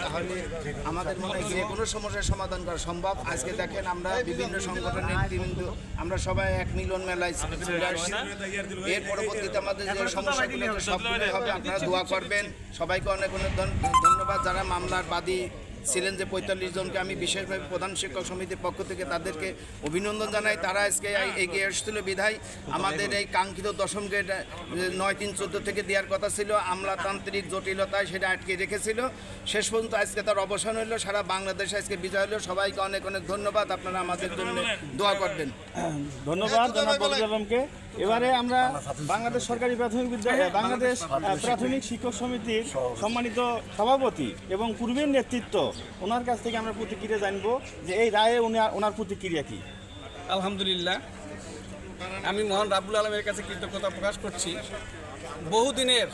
তাহলে আমাদের মনে হয় যে কোনো সমস্যার সমাধান করা সম্ভব। আজকে দেখেন আমরা বিভিন্ন সংগঠনের কিন্তু আমরা সবাই এক মিলন মেলায় এর পরবর্তীতে আমাদের যে সমস্যাগুলো সবগুলো হবে। আপনারা দোয়া করবেন। সবাইকে অনেক অনেক ধন- ধন্যবাদ। যারা মামলার বাদী ছিলেন যে পঁয়তাল্লিশ জনকে আমি বিশেষভাবে প্রধান শিক্ষক সমিতির পক্ষ থেকে তাদেরকে অভিনন্দন জানাই। তারা আজকে এগিয়ে এসেছিল বিধায়। আমাদের এই কাঙ্ক্ষিত দশম গ্রেড নয় তিন চোদ্দ থেকে দেওয়ার কথা ছিল। আমলাতান্ত্রিক জটিলতায় সেটা আটকে রেখেছিল। শেষ পর্যন্ত আজকে তার অবসান হলো। সারা বাংলাদেশে আজকে বিজয় হলো। সবাইকে অনেক অনেক ধন্যবাদ। আপনারা আমাদের জন্য দোয়া করবেন। ধন্যবাদ এবারে আমরা বাংলাদেশ সরকারি প্রাথমিক বিদ্যালয় বাংলাদেশ প্রাথমিক শিক্ষক সমিতির সম্মানিত সভাপতি এবং পূর্বের নেতৃত্ব ওনার কাছ থেকে আমরা প্রতিক্রিয়া জানব যে এই রায়ে উনি ওনার প্রতিক্রিয়া কি? আলহামদুলিল্লাহ। আমি মোহন রাবুল আলমের কাছে কৃতজ্ঞতা প্রকাশ করছি। বহুদিনের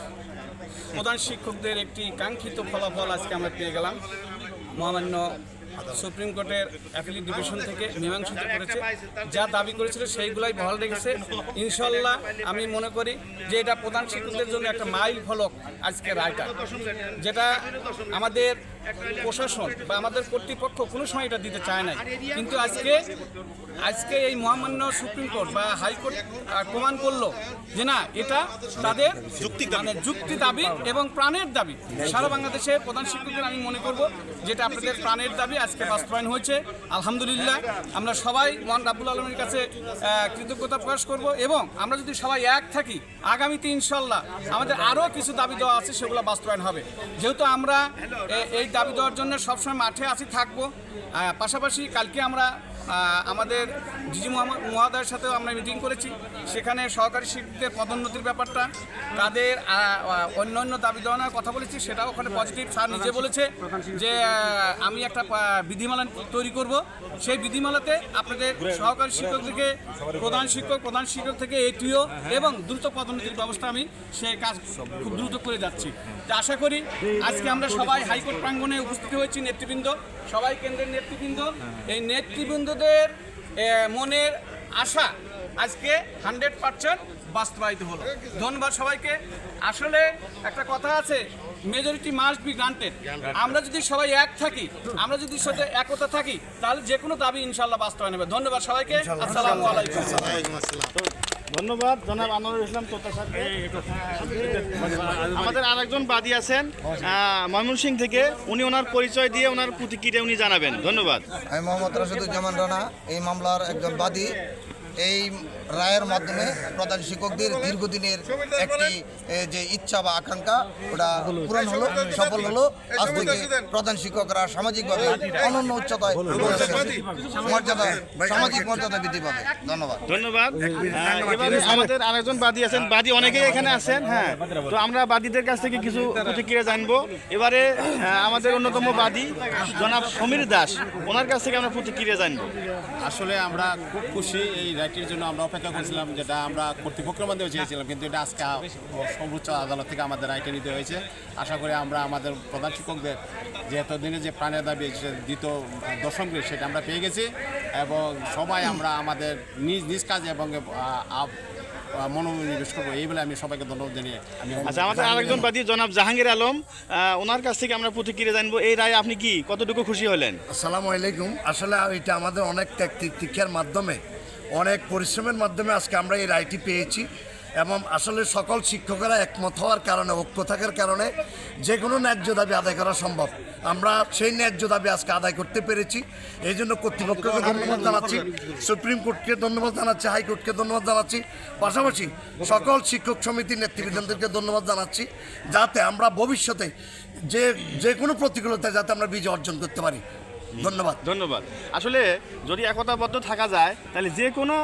প্রধান শিক্ষকদের একটি কাঙ্ক্ষিত ফলাফল আজকে আমরা পেয়ে গেলাম। মহামান্য সুপ্রিম কোর্টের অ্যাপিলিট ডিভিশন থেকে মীমাংসিত করেছে। যা দাবি করেছিল সেইগুলাই বহাল রেখেছে। ইনশাল্লাহ আমি মনে করি যে এটা প্রধান শিক্ষকদের জন্য একটা মাইল ফলক আজকে রায়টা। যেটা আমাদের প্রশাসন বা আমাদের কর্তৃপক্ষ কোনো সময় এটা দিতে চায় নাই। কিন্তু আজকে আজকে এই মহামান্য সুপ্রিম কোর্ট বা হাইকোর্ট প্রমাণ করল যে না এটা তাদের যুক্তি মানে যুক্তি দাবি এবং প্রাণের দাবি। সারা বাংলাদেশে প্রধান শিক্ষকদের আমি মনে করব যেটা আপনাদের প্রাণের দাবি আজকে বাস্তবায়ন হয়েছে। আলহামদুলিল্লাহ আমরা সবাই মহান রাব্বুল আলমের কাছে কৃতজ্ঞতা প্রকাশ করব এবং আমরা যদি সবাই এক থাকি আগামীতে ইনশাল্লাহ আমাদের আরও কিছু দাবি দেওয়া আছে সেগুলো বাস্তবায়ন হবে। যেহেতু আমরা এই দাবি দেওয়ার জন্য সবসময় মাঠে আসি থাকব। পাশাপাশি কালকে আমরা আমাদের জিজি মহাদয়ের সাথেও আমরা মিটিং করেছি। সেখানে সহকারী শিক্ষকদের পদোন্নতির ব্যাপারটা তাদের অন্য অন্য দাবি দেওয়ানোর কথা বলেছি সেটাও ওখানে পজিটিভ স্যার নিজে বলেছে যে আমি একটা বিধিমালা তৈরি করব। সেই বিধিমালাতে আপনাদের সহকারী শিক্ষক থেকে প্রধান শিক্ষক প্রধান শিক্ষক থেকে এটিও এবং দ্রুত পদোন্নতির ব্যবস্থা আমি সেই কাজ খুব দ্রুত করে যাচ্ছি। তা আশা করি আজকে আমরা সবাই হাইকোর্ট প্রাঙ্গণে উপস্থিত হয়েছি নেতৃবৃন্দ সবাই কেন্দ্রের নেতৃবৃন্দ। এই নেতৃবৃন্দদের এ, মনের আশা আজকে হান্ড্রেড পার্সেন্ট বাস্তবায়িত হলো। ধন্যবাদ সবাইকে। আসলে একটা কথা আছে মেজরিটি মাস্ট বি গ্রান্টেড আমরা যদি সবাই এক থাকি আমরা যদি সাথে একতা থাকি তাহলে যে কোনো দাবি ইনশাল্লাহ বাস্তবায়ন হবে। ধন্যবাদ সবাইকে। আসসালামু আলাইকুম। ধন্যবাদ, জনাব আনোয়ারুল ইসলাম আমাদের আরেকজন বাদী আছেন ময়মন সিং থেকে। উনি ওনার পরিচয় দিয়ে ওনার প্রতিক্রিয়া উনি জানাবেন। ধন্যবাদ। আমি মোহাম্মদ রাশেদুজ্জামান রানা, এই মামলার একজন বাদী। এই রায়ের মাধ্যমে প্রধান শিক্ষকদের দীর্ঘদিনের একটি যে ইচ্ছা বা আকাঙ্ক্ষা ওটা পূরণ হলো সফল হলো। আজ থেকে প্রধান শিক্ষকরা সামাজিকভাবে অনন্য উচ্চতায় মর্যাদা সামাজিক মর্যাদা বৃদ্ধি পাবে। ধন্যবাদ। ধন্যবাদ। এবারে আমাদের আরেকজন বাদী আছেন। বাদী অনেকেই এখানে আছেন হ্যাঁ। তো আমরা বাদীদের কাছ থেকে কিছু প্রতিক্রিয়া জানব। এবারে আহ, আমাদের অন্যতম বাদী জনাব সমীর দাস ওনার কাছ থেকে আমরা প্রতিক্রিয়া জানব। আসলে আমরা খুব খুশি এই রায়টির জন্য আমরা অপেক্ষা করছিলাম যেটা আমরা কর্তৃপক্ষের মাধ্যমে চেয়েছিলাম কিন্তু এটা আজকে সর্বোচ্চ আদালত থেকে আমাদের রায়টা নিতে হয়েছে। আশা করি আমরা আমাদের প্রধান শিক্ষকদের যে এতদিনে যে প্রাণের দাবি দ্বিতীয় দশম গ্রেড সেটা আমরা পেয়ে গেছি এবং সবাই আমরা আমাদের নিজ নিজ কাজে এবং মনোনিবেশ করব। এই বলে আমি সবাইকে ধন্যবাদ জানিয়ে আমি আচ্ছা আমাদের আরেকজন বাদী জনাব জাহাঙ্গীর আলম ওনার কাছ থেকে আমরা প্রতিক্রিয়া জানব এই রায় আপনি কি? কতটুকু খুশি হলেন? আসসালামু আলাইকুম। আসলে এটা আমাদের অনেক ত্যাগ তিক্ষার মাধ্যমে অনেক পরিশ্রমের মাধ্যমে আজকে আমরা এই রায়টি পেয়েছি এবং আসলে সকল শিক্ষকেরা একমত হওয়ার কারণে ঐক্য থাকার কারণে যে কোনো ন্যায্য দাবি আদায় করা সম্ভব। আমরা সেই ন্যায্য দাবি আজকে আদায় করতে পেরেছি। এই জন্য কর্তৃপক্ষকে ধন্যবাদ জানাচ্ছি সুপ্রিম কোর্টকে ধন্যবাদ জানাচ্ছি হাইকোর্টকে ধন্যবাদ জানাচ্ছি। পাশাপাশি সকল শিক্ষক সমিতির নেতৃবৃন্দদেরকে ধন্যবাদ জানাচ্ছি যাতে আমরা ভবিষ্যতে যে যে কোনো প্রতিকূলতায় যাতে আমরা বিজয় অর্জন করতে পারি। ধন্যবাদ। ধন্যবাদ। আসলে যদি একতাবদ্ধ থাকা যায় তাহলে যে কোনো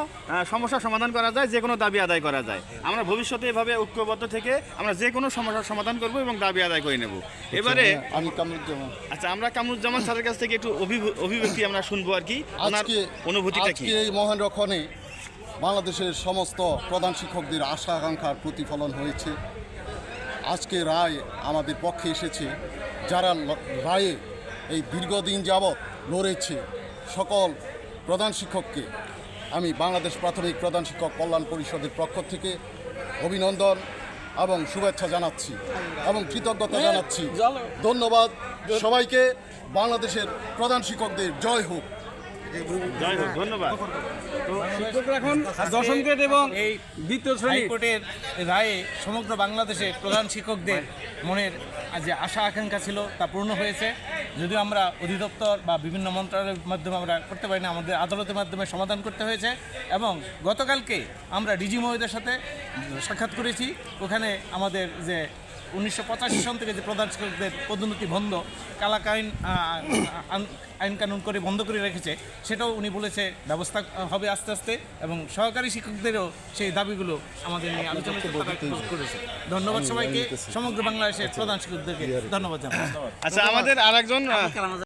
সমস্যার সমাধান করা যায় যে কোনো দাবি আদায় করা যায়। আমরা ভবিষ্যতে এভাবে ঐক্যবদ্ধ থেকে আমরা যে কোনো সমস্যার সমাধান করব এবং দাবি আদায় করে নেব। এবারে আমি কামরুজ্জামান। আচ্ছা আমরা কামরুজ্জামান স্যারের কাছ থেকে একটু অভিব্যক্তি আমরা শুনব আর কি। ওনার অনুভূতিটা কি? এই মহান রক্ষণে বাংলাদেশের সমস্ত প্রধান শিক্ষকদের আশা আকাঙ্ক্ষার প্রতিফলন হয়েছে। আজকে রায় আমাদের পক্ষে এসেছে। যারা রায়ে এই দীর্ঘদিন যাবৎ লড়েছে সকল প্রধান শিক্ষককে। আমি বাংলাদেশ প্রাথমিক প্রধান শিক্ষক কল্যাণ পরিষদের পক্ষ থেকে অভিনন্দন এবং শুভেচ্ছা জানাচ্ছি এবং কৃতজ্ঞতা জানাচ্ছি। ধন্যবাদ সবাইকে। বাংলাদেশের প্রধান শিক্ষকদের জয় হোক। জয় হোক ধন্যবাদ। শিক্ষকরা এখন দশম গ্রেড এবং এই দ্বিতীয় শ্রেণি। হাইকোর্টের রায়ে সমগ্র বাংলাদেশে প্রধান শিক্ষকদের মনের যে আশা আকাঙ্ক্ষা ছিল তা পূর্ণ হয়েছে। যদিও আমরা অধিদপ্তর বা বিভিন্ন মন্ত্রণালয়ের মাধ্যমে আমরা করতে পারি না আমাদের আদালতের মাধ্যমে সমাধান করতে হয়েছে এবং গতকালকে আমরা ডিজি মহোদয়ের সাথে সাক্ষাৎ করেছি। ওখানে আমাদের যে উনিশশো পঁচাশি সন থেকে যে প্রধান শিক্ষকদের পদোন্নতি বন্ধ কালাক আইন আইন কানুন করে বন্ধ করে রেখেছে সেটাও উনি বলেছে ব্যবস্থা হবে আস্তে আস্তে এবং সহকারী শিক্ষকদেরও সেই দাবিগুলো আমাদের নিয়ে আলোচনা করে করেছে। ধন্যবাদ সবাইকে। সমগ্র বাংলাদেশের প্রধান শিক্ষকদেরকে ধন্যবাদ জানাই আচ্ছা আমাদের আরেকজন